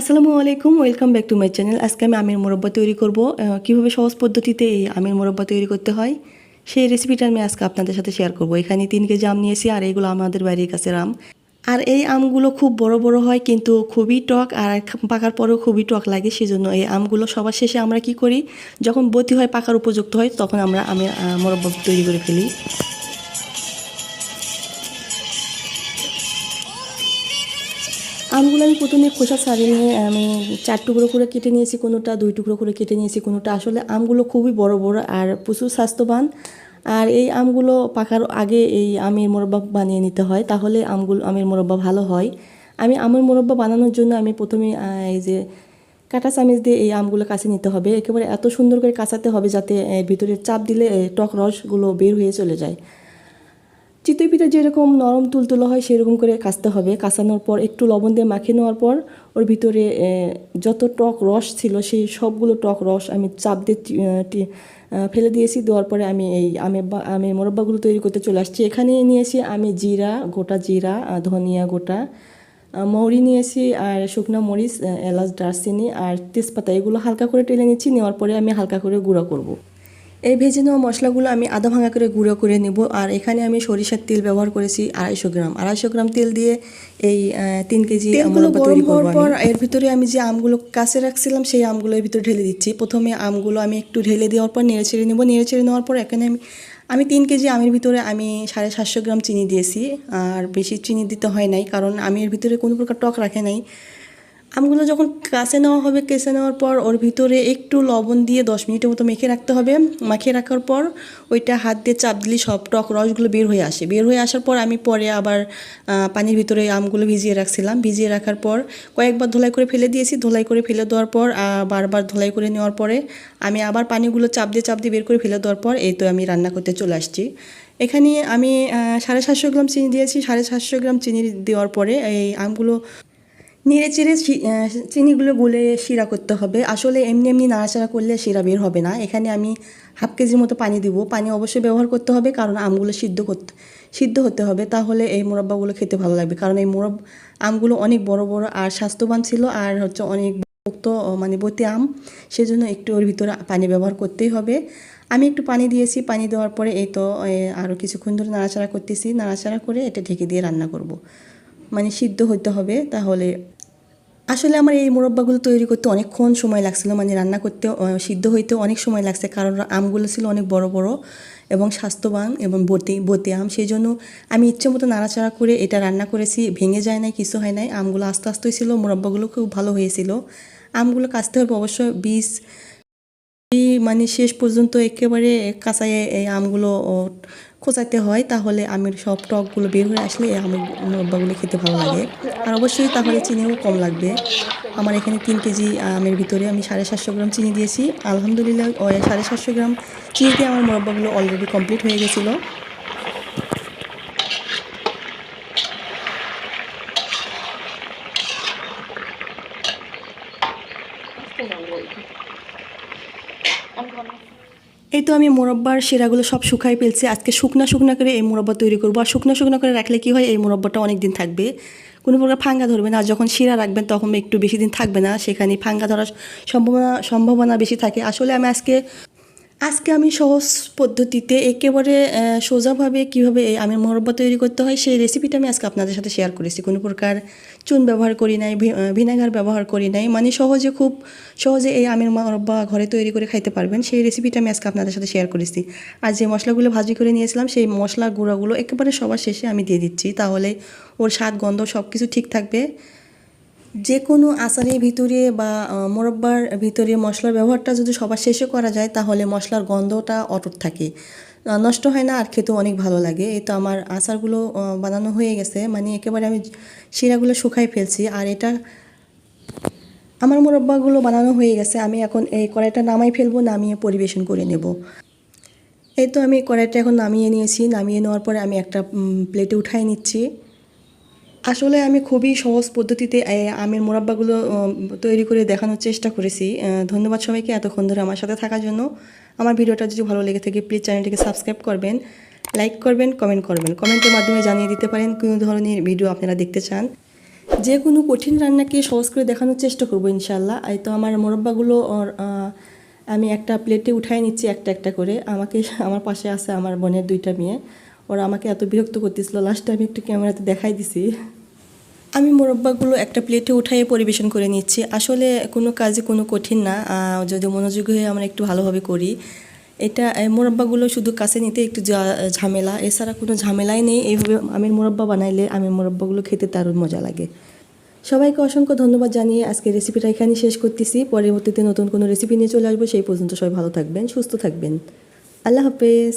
আসসালামু আলাইকুম welcome back to my channel আজকে আমি আমের মোরব্বা তৈরি করব। কীভাবে সহজ পদ্ধতিতে এই আমের মোরব্বা তৈরি করতে হয়, সেই রেসিপিটা আমি আজকে আপনাদের সাথে শেয়ার করব। এখানে তিন কেজি আম নিয়েছি, আর এইগুলো আমাদের বাড়ির কাছের আম। আর এই আমগুলো খুব বড় বড় হয়, কিন্তু খুবই টক, আর পাকার পরেও খুবই টক লাগে, সেজন্য এই আমগুলো সবার শেষে আমরা কি করি, যখন বতি হয়, পাকার উপযুক্ত হয়, তখন আমরা আমের মোরব্বা তৈরি করে ফেলি। আমগুলো আমি প্রথমে খোসা ছাড়িয়ে নিয়ে, আমি চার টুকরো করে কেটে নিয়েছি কোনোটা, দুই টুকরো করে কেটে নিয়েছি কোনোটা। আসলে আমগুলো খুবই বড় বড় আর প্রচুর স্বাস্থ্যবান। আর এই আমগুলো পাকার আগে এই আমের মোরব্বা বানিয়ে নিতে হয়, তাহলে আমগুলো, আমের মোরব্বা ভালো হয়। আমি আমের মোরব্বা বানানোর জন্য আমি প্রথমে এই যে কাঁটা চামিচ দিয়ে এই আমগুলো কাছে নিতে হবে। একেবারে এত সুন্দর করে কাঁচাতে হবে যাতে ভিতরে চাপ দিলে টক রসগুলো বের হয়ে চলে যায়। চিতই পিঠা যেরকম নরম তুলতুলো হয়, সেরকম করে কাচতে হবে। কাঁচানোর পর একটু লবণ দিয়ে মাখিয়ে নেওয়ার পর ওর ভিতরে যত টক রস ছিল, সেই সবগুলো টক রস আমি চাপ দিয়ে ফেলে দিয়েছি। দেওয়ার পরে আমি এই আমের বা, আমের মোরব্বাগুলো তৈরি করতে চলে আসছি। এখানে নিয়েছি আমি জিরা, গোটা জিরা ধনিয়া গোটা মৌরি নিয়েছি আর শুকনো মরিচ এলাচ, দারচিনি আর তেজপাতা। এগুলো হালকা করে টেলে নিচ্ছি। নেওয়ার পরে আমি হালকা করে গুঁড়ো করব। এই ভেজে নেওয়া মশলাগুলো আমি আধা ভাঙা করে গুঁড়ো করে নেব। আর এখানে আমি সরিষার তেল ব্যবহার করেছি আড়াইশো গ্রাম। আড়াইশো গ্রাম তেল দিয়ে এই তিন কেজি মোরব্বা তৈরি করব পর এর ভিতরে আমি যে আমগুলো কাছে রাখছিলাম সেই আমগুলো এর ভিতরে ঢেলে দিচ্ছি। প্রথমে আমগুলো আমি একটু ঢেলে দেওয়ার পর নেড়ে ছেড়ে নেব। নেড়ে ছেড়ে নেওয়ার পর এখানে আমি আমি তিন কেজি আমের ভিতরে আমি সাড়ে সাতশো গ্রাম চিনি দিয়েছি। আর বেশি চিনি দিতে হয় নাই কারণ আমি এর ভিতরে কোনো প্রকার টক রাখে নাই। আমগুলো যখন কাছে নেওয়া হবে কেসে নেওয়ার পর ওর ভিতরে একটু লবণ দিয়ে দশ মিনিটের মতো মেখে রাখতে হবে। মাখিয়ে রাখার পর ওইটা হাত দিয়ে চাপ দিলে সব টক রসগুলো বের হয়ে আসে। বের হয়ে আসার পর আমি পরে আবার পানির ভিতরে আমগুলো ভিজিয়ে রাখছিলাম। ভিজিয়ে রাখার পর কয়েকবার ধোলাই করে ফেলে দিয়েছি। ধোলাই করে ফেলে দেওয়ার পর বারবার ধোলাই করে নেওয়ার পরে আমি আবার পানিগুলো চাপ দিয়ে চাপ দিয়ে বের করে ফেলে দেওয়ার পর এই তো আমি রান্না করতে চলে আসছি। এখানে আমি সাড়ে সাতশো গ্রাম চিনি দিয়েছি। সাড়ে সাতশো গ্রাম চিনি দেওয়ার পরে এই আমগুলো নেড়ে চেড়ে চিনিগুলো গুলে শিরা করতে হবে। আসলে এমনি এমনি নাড়াচাড়া করলে শিরা বের হবে না। এখানে আমি হাফ কেজির মতো পানি দিব। পানি অবশ্যই ব্যবহার করতে হবে, কারণ আমগুলো সিদ্ধ করতে, সিদ্ধ হতে হবে। তাহলে এই মোরব্বাগুলো খেতে ভালো লাগবে। কারণ এই মোরব আমগুলো অনেক বড় বড় আর স্বাস্থ্যবান ছিল আর হচ্ছে অনেক পোক্ত মানে বতি আম। সেজন্য একটু ওর ভিতরে পানি ব্যবহার করতেই হবে। আমি একটু পানি দিয়েছি। পানি দেওয়ার পরে এই তো আরও কিছুক্ষণ ধরে নাড়াচাড়া করতেছি। নাড়াচাড়া করে এটা ঢেকে দিয়ে রান্না করব। মানে সিদ্ধ হতে হবে, তাহলে। আসলে আমার এই মোরব্বাগুলো তৈরি করতে অনেকক্ষণ সময় লাগছিল মানে রান্না করতে সিদ্ধ হইতে অনেক সময় লাগছে, কারণ আমগুলো ছিল অনেক বড় বড় এবং স্বাস্থ্যবান এবং বতে বতে আম সেই জন্য আমি ইচ্ছে মতো নাড়াচাড়া করে এটা রান্না করেছি, ভেঙে যায় নাই, কিছু হয় নাই। আমগুলো আস্তে আস্তে ছিল, মোরব্বাগুলো খুব ভালো হয়েছিল। আমগুলো কাচতে হবে অবশ্য বীজ মানে শেষ পর্যন্ত একেবারে কাঁচায় এই আমগুলো খোঁচাতে হয়, তাহলে আমের সব টকগুলো বের হয়ে আসলে এই আমের মুরব্বাগুলো খেতে ভালো লাগে। আর অবশ্যই তাহলে চিনিও কম লাগবে। আমার এখানে তিন কেজি আমের ভিতরে আমি সাড়ে সাতশো গ্রাম চিনি দিয়েছি। আলহামদুলিল্লাহ সাড়ে সাতশো গ্রাম চিনিতে আমার মুরব্বাগুলো অলরেডি কমপ্লিট হয়ে গেছিল। এই তো আমি মোরব্বার সেরাগুলো সব শুকাই ফেলছি। আজকে শুকনা শুকনা করে এই মোরব্বা তৈরি করব। আর শুকনা শুকনা করে রাখলে কি হয়, এই মোরব্বাটা অনেক দিন থাকবে। কোনো প্রকার ফাঙ্গা ধরবে না। আর যখন শিরা রাখবেন, তখন একটু বেশি দিন থাকবে না। সেখানে ফাঙ্গা ধরার সম্ভাবনা সম্ভাবনা বেশি থাকে। আসলে আমি আজকে আজকে আমি সহজ পদ্ধতিতে একেবারে সোজাভাবে কীভাবে আমের মোরব্বা তৈরি করতে হয় সেই রেসিপিটা আমি আজকে আপনাদের সাথে শেয়ার করেছি। কোনো প্রকার চুন ব্যবহার করি নাই ভিনেগার ব্যবহার করি নাই মানে সহজে খুব সহজে এই আমের মোরব্বা ঘরে তৈরি করে খাইতে পারবেন। সেই রেসিপিটা আমি আজকে আপনাদের সাথে শেয়ার করেছি। আর যে মশলাগুলো ভাজি করে নিয়েছিলাম, সেই মশলা গুঁড়োগুলো একেবারে সবার শেষে আমি দিয়ে দিচ্ছি। তাহলে ওর স্বাদ, গন্ধ সব কিছু ঠিক থাকবে। যে কোনো আচারের ভিতরে বা মোরব্বার ভিতরে মশলার ব্যবহারটা যদি সবার শেষে করা যায়, তাহলে মশলার গন্ধটা অটুট থাকে। নষ্ট হয় না আর খেতেও অনেক ভালো লাগে। এই তো আমার আচারগুলো বানানো হয়ে গেছে। মানে একেবারে আমি শিরাগুলো শুকাই ফেলছি। আর এটা আমার মোরব্বাগুলো বানানো হয়ে গেছে। আমি এখন এই কড়াইটা নামাই ফেলব, নামিয়ে পরিবেশন করে নেব। এই তো আমি কড়াইটা এখন নামিয়ে নিয়েছি। নামিয়ে নেওয়ার পরে আমি একটা প্লেটে উঠাই নিচ্ছি। আসলে আমি খুবই সহজ পদ্ধতিতে আমের মোরাব্বাগুলো তৈরি করে দেখানোর চেষ্টা করেছি। ধন্যবাদ সবাইকে এতক্ষণ ধরে আমার সাথে থাকার জন্য। আমার ভিডিওটা যদি ভালো লেগে থাকে প্লিজ চ্যানেলটিকে সাবস্ক্রাইব করবেন লাইক করবেন কমেন্ট করবেন। কমেন্টের মাধ্যমে জানিয়ে দিতে পারেন কোন ধরনের ভিডিও আপনারা দেখতে চান। যে কোনো কঠিন রান্নাকে সহজ করে দেখানোর চেষ্টা করব ইনশাল্লাহ তো আমার মোরব্বাগুলো আমি একটা প্লেটে উঠাই নিচ্ছি একটা একটা করে। আমাকে, আমার পাশে আছে আমার বোনের দুইটা মেয়ে। ওরা আমাকে এত বিরক্ত করতেছিল। লাস্টে আমি একটু ক্যামেরাতে দেখাই দিছি। আমি মোরব্বাগুলো একটা প্লেটে উঠাইয়ে পরিবেশন করে নিচ্ছি। আসলে কোনো কাজে কোনো কঠিন না। যদি মনোযোগ হয়ে আমরা একটু ভালোভাবে করি। এটা মোরব্বাগুলো শুধু কাছে নিতে একটু ঝামেলা। এছাড়া কোনো ঝামেলাই নেই। এইভাবে আমের মোরব্বা বানাইলে আমের মোরব্বাগুলো খেতে দারুণ মজা লাগে। সবাইকে অসংখ্য ধন্যবাদ জানিয়ে আজকে রেসিপিটা এখানেই শেষ করতেছি। পরবর্তীতে নতুন কোনো রেসিপি নিয়ে চলে আসব। সেই পর্যন্ত সবাই ভালো থাকবেন, সুস্থ থাকবেন। আল্লাহ হাফেজ।